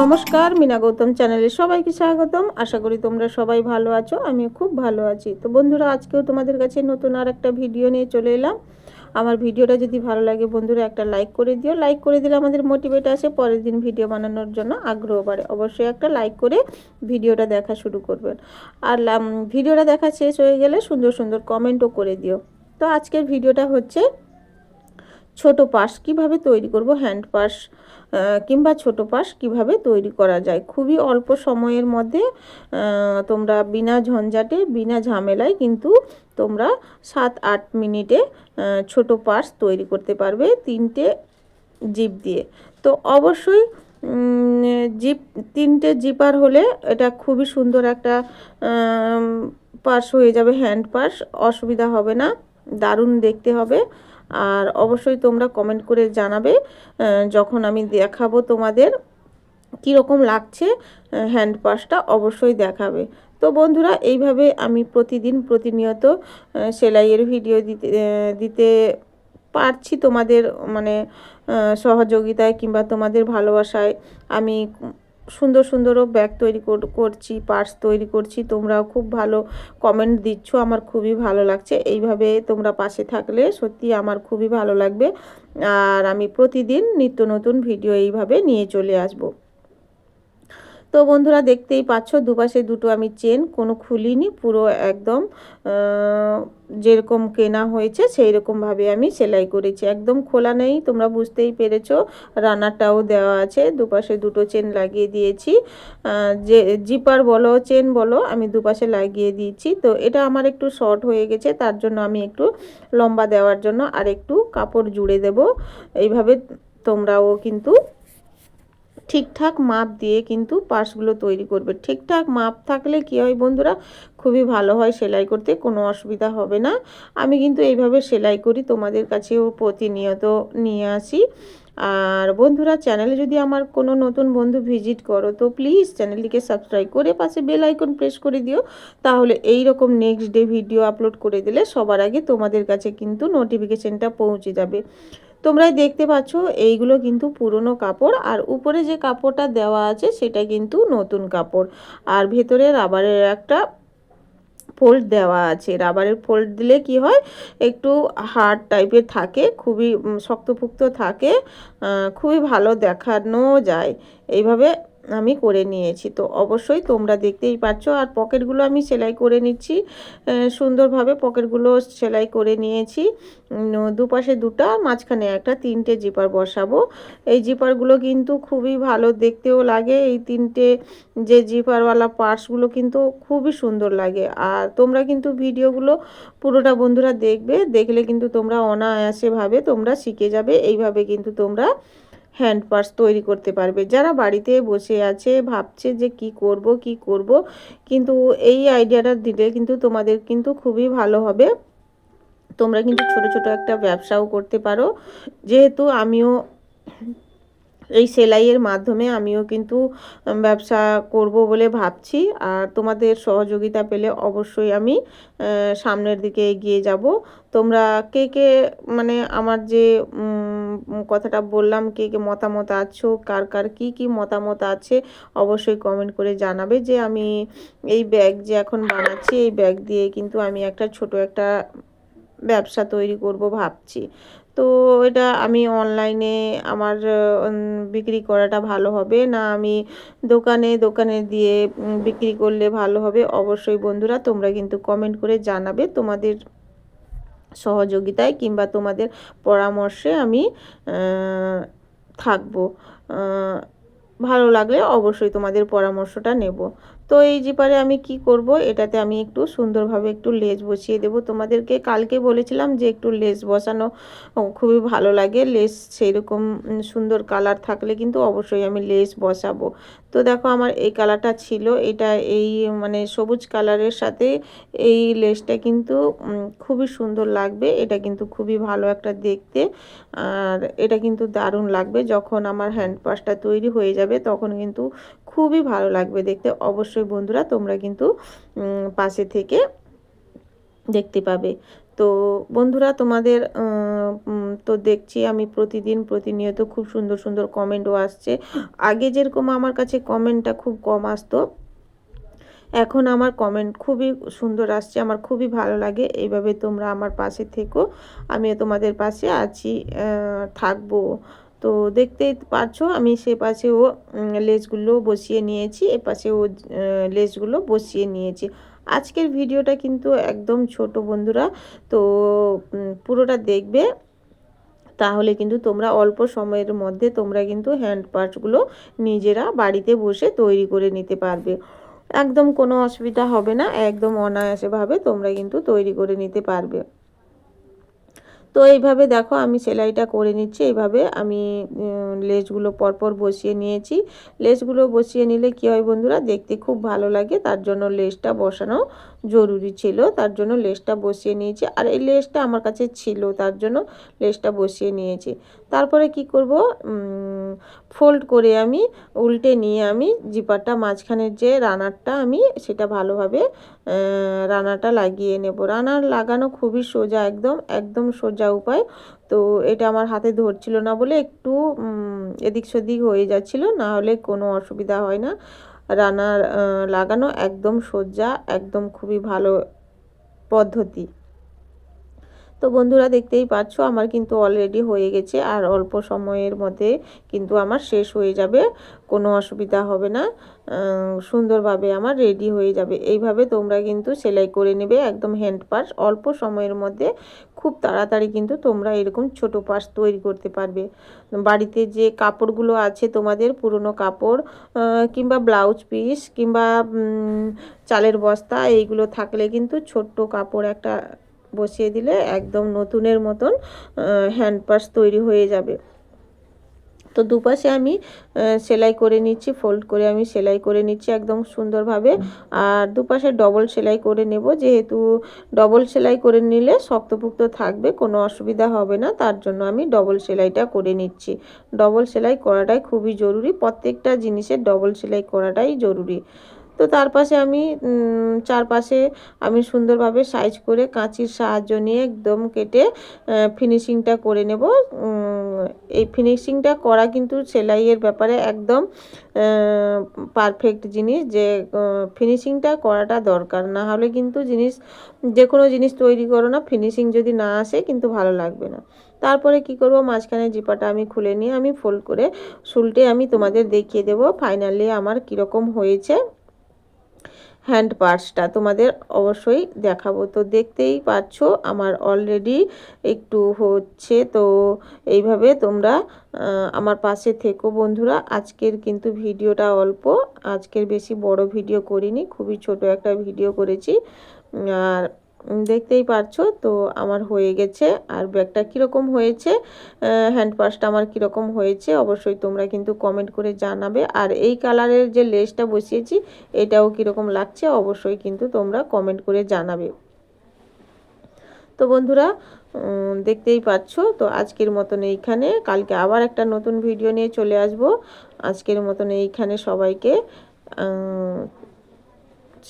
নমস্কার, মিনা গৌতম চ্যানেলে সবাইকে স্বাগতম। আশা করি তোমরা সবাই ভালো আছো আমি খুব ভালো আছি। তো বন্ধুরা, আজকেও তোমাদের কাছে নতুন আর একটা ভিডিও নিয়ে চলে এলাম। আমার ভিডিওটা যদি ভালো লাগে বন্ধুরা, একটা লাইক করে দিও। লাইক করে দিলে আমাদের মোটিভেট আসে পরের দিন ভিডিও বানানোর জন্য আগ্রহ বাড়ে। অবশ্যই একটা লাইক করে ভিডিওটা দেখা শুরু করবেন। আর ভিডিওটা দেখা শেষ হয়ে গেলে সুন্দর সুন্দর কমেন্টও করে দিও। তো আজকের ভিডিওটা হচ্ছে ছোট পাশ কীভাবে তৈরি করব হ্যান্ড পাশ কিংবা ছোট পাশ কীভাবে তৈরি করা যায়? খুবই অল্প সময়ের মধ্যে তোমরা বিনা ঝঞ্ঝাটে, বিনা ঝামেলায় কিন্তু তোমরা সাত, আট মিনিটে ছোট পাশ তৈরি করতে পারবে তিনটে জিপ দিয়ে। তো অবশ্যই জিপ, তিনটে জিপার হলে এটা খুবই সুন্দর একটা পার্স হয়ে যাবে হ্যান্ড পার্স অসুবিধা হবে না, দারুণ দেখতে হবে। আর অবশ্যই তোমরা কমেন্ট করে জানাবে যখন আমি দেখাবো তোমাদের কীরকম লাগছে হ্যান্ড পাসটা অবশ্যই দেখাবে। তো বন্ধুরা, এইভাবে আমি প্রতিদিন প্রতিনিয়ত সেলাইয়ের ভিডিও দিতে দিতে পারছি তোমাদের মানে সহযোগিতায় কিংবা তোমাদের ভালোবাসায়। আমি সুন্দর সুন্দরও ব্যাগ তৈরি কর- করছি পার্স তৈরি করছি। তোমরাও খুব ভালো কমেন্ট দিচ্ছ, আমার খুবই ভালো লাগছে। এইভাবে তোমরা পাশে থাকলে সত্যি আমার খুবই ভালো লাগবে। আর আমি প্রতিদিন নিত্য নতুন ভিডিও এইভাবে নিয়ে চলে আসব। তো বন্ধুরা দেখতেই পাচ্ছ, দুপাশে দুটো আমি চেন, কোনো খুলিনি, পুরো একদম যেরকম কেনা হয়েছে সেই রকমভাবে আমি সেলাই করেছি। একদম খোলা নেই, তোমরা বুঝতেই পেরেছ রানারটাও দেওয়া আছে, দুপাশে দুটো চেন লাগিয়ে দিয়েছি। যে, জিপার বলো, চেন বলো, আমি দুপাশে লাগিয়ে দিয়েছি। তো এটা আমার একটু শর্ট হয়ে গেছে, তার জন্য আমি একটু লম্বা দেওয়ার জন্য আর একটু কাপড় জুড়ে দেব। এইভাবে তোমরাও কিন্তু ঠিকঠাক মাপ দিয়ে কিন্তু পার্সগুলো তৈরি করবে। ঠিকঠাক মাপ থাকলে কী হয় বন্ধুরা? খুবই ভালো হয় সেলাই করতে, কোনো অসুবিধা হবে না। আমি কিন্তু এইভাবে সেলাই করি, তোমাদের কাছেও প্রতিনিয়ত নিয়ে আসি। আর বন্ধুরা, চ্যানেলে যদি আমার কোনো নতুন বন্ধু ভিজিট করো, তো প্লিজ চ্যানেলটিকে সাবস্ক্রাইব করে পাশে বেল আইকন প্রেস করে দিও। তাহলে এই রকম নেক্সট ডে ভিডিও আপলোড করে দিলে সবার আগে তোমাদের কাছে কিন্তু নোটিফিকেশানটা পৌঁছে যাবে। তোমরাই দেখতে পাচ্ছ, এইগুলো কিন্তু পুরনো কাপড়। আর উপরে যে কাপড়টা দেওয়া আছে, সেটা কিন্তু নতুন কাপড়। আর ভেতরে রাবারের একটা ফোল্ড দেওয়া আছে। রাবারের ফোল্ড দিলে কি হয়, একটু হার্ড টাইপের থাকে, খুবই শক্তপুক্ত থাকে খুবই ভালো দেখানো যায়। এইভাবে আমি করে নিয়েছি। তো অবশ্যই তোমরা দেখতেই পাচ্ছ আর পকেটগুলো আমি সেলাই করে নিচ্ছি। সুন্দরভাবে পকেটগুলো সেলাই করে নিয়েছি। দুপাশে দুটো আর মাঝখানে একটা তিনটে জিপার বসাবো। এই জিপারগুলো কিন্তু খুবই ভালো দেখতেও লাগে। এই তিনটে যে জিপারওয়ালা পার্টসগুলো কিন্তু খুবই সুন্দর লাগে। আর তোমরা কিন্তু ভিডিওগুলো পুরোটা বন্ধুরা দেখবে। দেখলে কিন্তু তোমরা অনায়াসেভাবে তোমরা শিখে যাবে। এইভাবে কিন্তু তোমরা হ্যান্ড পার্স তৈরি করতে পারবে। যারা বাড়িতে বসে আছে, ভাবছে যে কি করব কি করব, কিন্তু এই আইডিয়াটা দিলে কিন্তু তোমাদের কিন্তু খুবই ভালো হবে। তোমরা কিন্তু ছোট ছোট একটা ব্যবসাও করতে পারো। যেহেতু আমিও এই সেলাইয়ের মাধ্যমে আমিও কিন্তু ব্যবসা করব বলে ভাবছি। আর তোমাদের সহযোগিতা পেলে অবশ্যই আমি সামনের দিকে এগিয়ে যাব। তোমরা কে কে মানে আমার যে কথাটা বললাম, কে কে মতামত আছো, কার কার কি কি মতামত আছে, অবশ্যই কমেন্ট করে জানাবে যে আমি এই ব্যাগ যে এখন বানাচ্ছি, এই ব্যাগ দিয়ে কিন্তু আমি একটা ছোট একটা ব্যবসা তৈরি করব ভাবছি। তো এটা আমি অনলাইনে আমার বিক্রি করাটা ভালো হবে। না আমি দোকানে দোকানে দিয়ে বিক্রি করলে ভালো হবে। অবশ্যই বন্ধুরা তোমরা কিন্তু কমেন্ট করে জানাবে তোমাদের সহযোগিতায় কিংবা তোমাদের পরামর্শে আমি থাকব। ভালো লাগলে অবশ্যই তোমাদের পরামর্শটা নেব। তো এই জিপারে আমি কি করব? এটাতে আমি একটু সুন্দরভাবে একটু লেজ বসিয়ে দেব। তোমাদেরকে কালকে বলেছিলাম যে একটু লেস বসানো খুবই ভালো লাগে। লেস সেই রকম সুন্দর কালার থাকলে কিন্তু অবশ্যই আমি লেস বসাবো। তো দেখো আমার এই কালারটা ছিল। এটা এই মানে সবুজ কালারের সাথে এই লেসটা কিন্তু খুবই সুন্দর লাগবে। এটা কিন্তু খুবই ভালো একটা দেখতে। আর এটা কিন্তু দারুণ লাগবে। যখন আমার হ্যান্ড পাসটা তৈরি হয়ে যাবে, তখন কিন্তু খুবই ভালো লাগবে দেখতে। অবশ্যই বন্ধুরা তোমরা কিন্তু পাশে থেকে দেখতে পাবে। তো বন্ধুরা তোমাদের তো দেখছি আমি প্রতিদিন প্রতিনিয়ত খুব সুন্দর সুন্দর কমেন্টও আসছে। আগে যেরকম আমার কাছে কমেন্টটা খুব কম আসতো, এখন আমার কমেন্ট খুবই সুন্দর আসছে, আমার খুবই ভালো লাগে। এইভাবে তোমরা আমার পাশে থেকো, আমিও তোমাদের পাশে আছি থাকব। তো দেখতেই পাচ্ছ, আমি সে পাশেও লেজগুলো বসিয়ে নিয়েছি, এ পাশে ও লেজগুলো বসিয়ে নিয়েছি। আজকের ভিডিওটা কিন্তু একদম ছোট বন্ধুরা, তো পুরোটা দেখবে। তাহলে কিন্তু তোমরা অল্প সময়ের মধ্যে তোমরা কিন্তু হ্যান্ড পার্টসগুলো নিজেরা বাড়িতে বসে তৈরি করে নিতে পারবে। একদম কোনো অসুবিধা হবে না, একদম অনায়াসেভাবে তোমরা কিন্তু তৈরি করে নিতে পারবে। তো এইভাবে দেখো আমি সেলাইটা করে নিচ্ছি। এইভাবে আমি লেসগুলো পরপর বসিয়ে নিয়েছি। লেসগুলো বসিয়ে নিলে কী হয় বন্ধুরা, দেখতে খুব ভালো লাগে। তার জন্য লেসটা বসানো জরুরি ছিল, তার জন্য লেসটা বসিয়ে নিয়েছি। আর এই লেসটা আমার কাছে ছিল, তার জন্য লেসটা বসিয়ে নিয়েছি। তারপরে কি করব? ফোল্ড করে আমি, উল্টে নিয়ে আমি জিপারটা মাঝখানের যে রানারটা আমি সেটা ভালোভাবে রানাটা লাগিয়ে নেব। রানার লাগানো খুবই সোজা একদম একদম সোজা উপায়। তো এটা আমার হাতে ধরছিল না বলে একটু এদিক সেদিক হয়ে যাচ্ছিল, না হলে কোনো অসুবিধা হয় না। রানার লাগানো একদম সোজা একদম খুবই ভালো পদ্ধতি। তো বন্ধুরা দেখতেই পাচ্ছ, আমার কিন্তু অলরেডি হয়ে গেছে আর অল্প সময়ের মধ্যে কিন্তু আমার শেষ হয়ে যাবে, কোনো অসুবিধা হবে না। সুন্দরভাবে আমার রেডি হয়ে যাবে। এইভাবে তোমরা কিন্তু সেলাই করে নেবে একদম হ্যান্ড পার্স অল্প সময়ের মধ্যে খুব তাড়াতাড়ি কিন্তু তোমরা এরকম ছোট পার্স তৈরি করতে পারবে। বাড়িতে যে কাপড়গুলো আছে তোমাদের, পুরনো কাপড় কিংবা ব্লাউজ পিস কিংবা চালের বস্তা, এইগুলো থাকলে কিন্তু ছোট্ট কাপড় একটা বসিয়ে দিলে একদম নতুনের মতন হ্যান্ড পার্স তৈরি হয়ে যাবে। তো দুপাশে আমি সেলাই করে নিচ্ছি ফোল্ড করে আমি সেলাই করে নিচ্ছি একদম সুন্দরভাবে। আর দুপাশে ডবল সেলাই করে নেব, যেহেতু ডবল সেলাই করে নিলে শক্তপুক্ত থাকবে, কোনো অসুবিধা হবে না। তার জন্য আমি ডবল সেলাইটা করে নিচ্ছি। ডবল সেলাই করাটাই খুবই জরুরি, প্রত্যেকটা জিনিসের ডবল সেলাই করাটাই জরুরি। তো তার পাশে আমি চারপাশে আমি সুন্দরভাবে সাইজ করে কাঁচির সাহায্য নিয়ে একদম কেটে ফিনিশিংটা করে নেব। এই ফিনিশিংটা করা কিন্তু সেলাইয়ের ব্যাপারে একদম পারফেক্ট জিনিস যে ফিনিশিংটা করাটা দরকার। না হলে কিন্তু জিনিস যে কোনো জিনিস তৈরি করো না ফিনিশিং যদি না আসে কিন্তু ভালো লাগবে না। তারপরে কি করব? মাঝখানে জিপাটা আমি খুলে নিয়ে আমি ফোল্ড করে শুলটে আমি তোমাদের দেখিয়ে দেব। ফাইনালি আমার কীরকম হয়েছে। হ্যান্ড পার্সটা তোমাদের অবশ্যই দেখাবো। তো দেখতেই পাচ্ছ, আমার অলরেডি একটু হচ্ছে, তো এইভাবে তোমরা আমার পাশে থেকো বন্ধুরা। আজকের কিন্তু ভিডিওটা অল্প, আজকের বেশি বড় ভিডিও করিনি, খুবই ছোট একটা ভিডিও করেছি। আর দেখতেই পারছ। তো আমার হয়ে গেছে। আর ব্যাগটা কীরকম হয়েছে? হ্যান্ড আমার কীরকম হয়েছে? অবশ্যই তোমরা কিন্তু কমেন্ট করে জানাবে। আর এই কালারের যে লেসটা বসিয়েছি, এটাও কীরকম লাগছে অবশ্যই কিন্তু তোমরা কমেন্ট করে জানাবে। তো বন্ধুরা দেখতেই পাচ্ছ? তো আজকের মতন এইখানে। কালকে আবার একটা নতুন ভিডিও নিয়ে চলে আসব। আজকের মতন এইখানে সবাইকে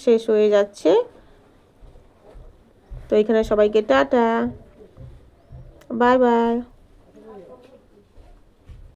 শেষ হয়ে যাচ্ছে। তো এখানে সবাইকে টাটা। Bye bye.